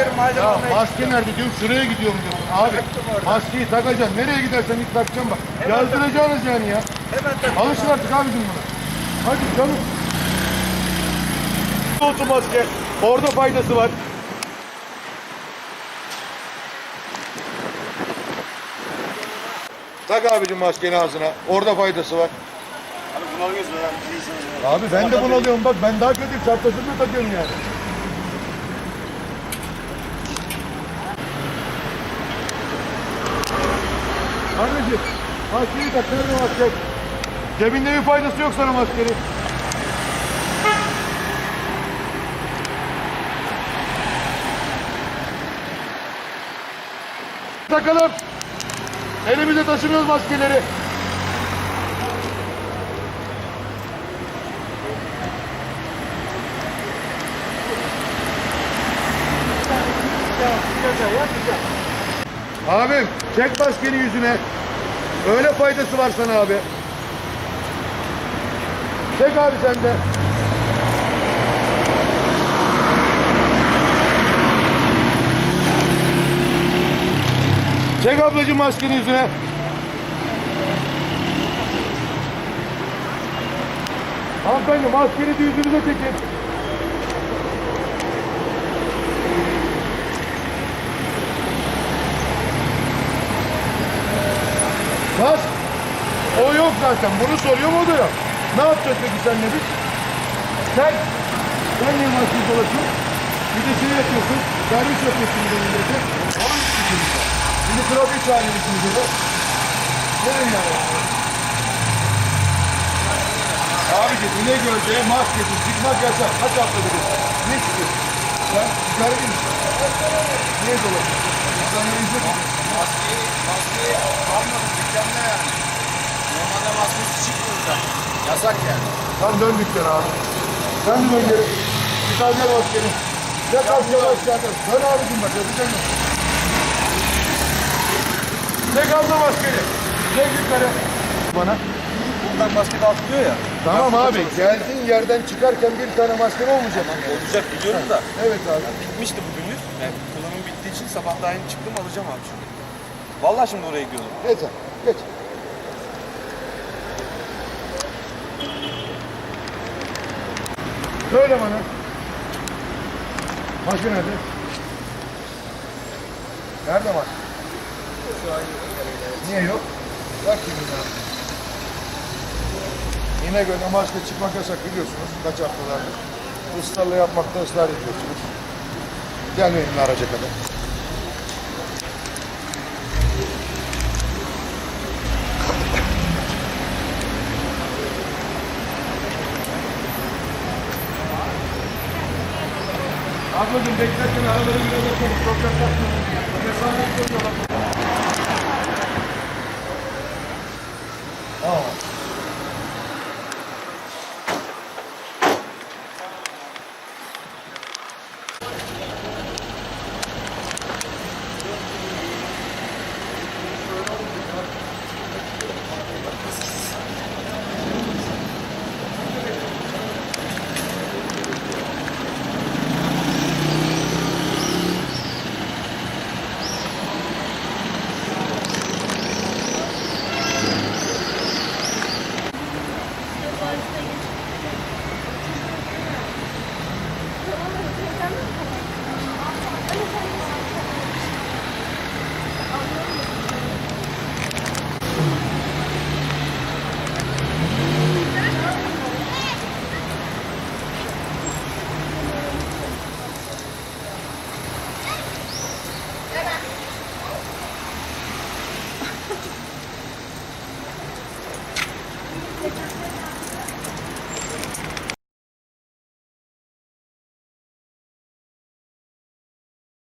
yerim madem Ya almaya maske nerede diyorum şuraya gidiyorum diyorsun. Abi maskeyi takacaksın. Nereye gidersen git takacaksın bak. Yazdıracaksınız yani ya. Hemen tak. Alışın artık abicim buna. Hadi canım. Olsun maske. Orada faydası var. Tak abicim maskeni ağzına. Orada faydası var. Abi bunu alıyorsun ya. Abi ben de bunu alıyorum bak ben daha kötü çaprazını takıyorum yani. Anneciğim maskeyi tak nerede maske? Cebinde bir faydası yok sana maskenin. Takalım. Elimize taşımıyoruz maskeleri. Abim çek maskeni yüzüne. Öyle faydası var sana abi. Çek abi sen de. Çek ablacığım maskeni yüzüne. Hanımefendi maskenizi yüzünüze çekin. Bak. O yok zaten. Bunu soruyor mu yok. Ne yapacağız peki senle biz? Sen, sen niye maskesiz dolaşıyorsun? Bir de şey yapıyorsun, servis yapıyorsun bir de millete. İçin bir şey. Şimdi trafik halindesiniz burada. Nereye yani? Abicim İnegöl'de maskesiz çıkmak yasak. Kaç hafta dedi? Ne çıkıyorsun? Sen çıkar mısın? Niye dolaşıyorsun? İnsanları izle. Maskeyi, maskeyi almadım dükkanda yani. Maskesi çıkmıyor da. Yasak yani. Tam dön abi. Sen de dön geri. Gel maskeni. Ya kaç yavaş zaten. Dön abicim bak yapacağım. Çek abla maskeni. Çek yukarı. Bana. Buradan maske de atlıyor ya. Tamam abi. Geldiğin yerden çıkarken bir tane masken olmayacak. Olacak biliyorum da. Evet abi. Bitmişti bugünlük. Yani kullanım bittiği için sabah daha yeni çıktım alacağım abi şimdi. Vallahi şimdi oraya gidiyordum. Geç abi. Geç. Söyle bana. Maske nerede? Nerede maske? Niye yok? Bak şimdi ya. Yine göre maske çıkmak yasak biliyorsunuz kaç haftalardır. Israrla yapmakta ısrar ediyorsunuz. Gelmeyin araca kadar. Ablacığım beklerken araları biraz atalım. Çok yaklaşmayalım. Mesafe koyuyorlar. Aa.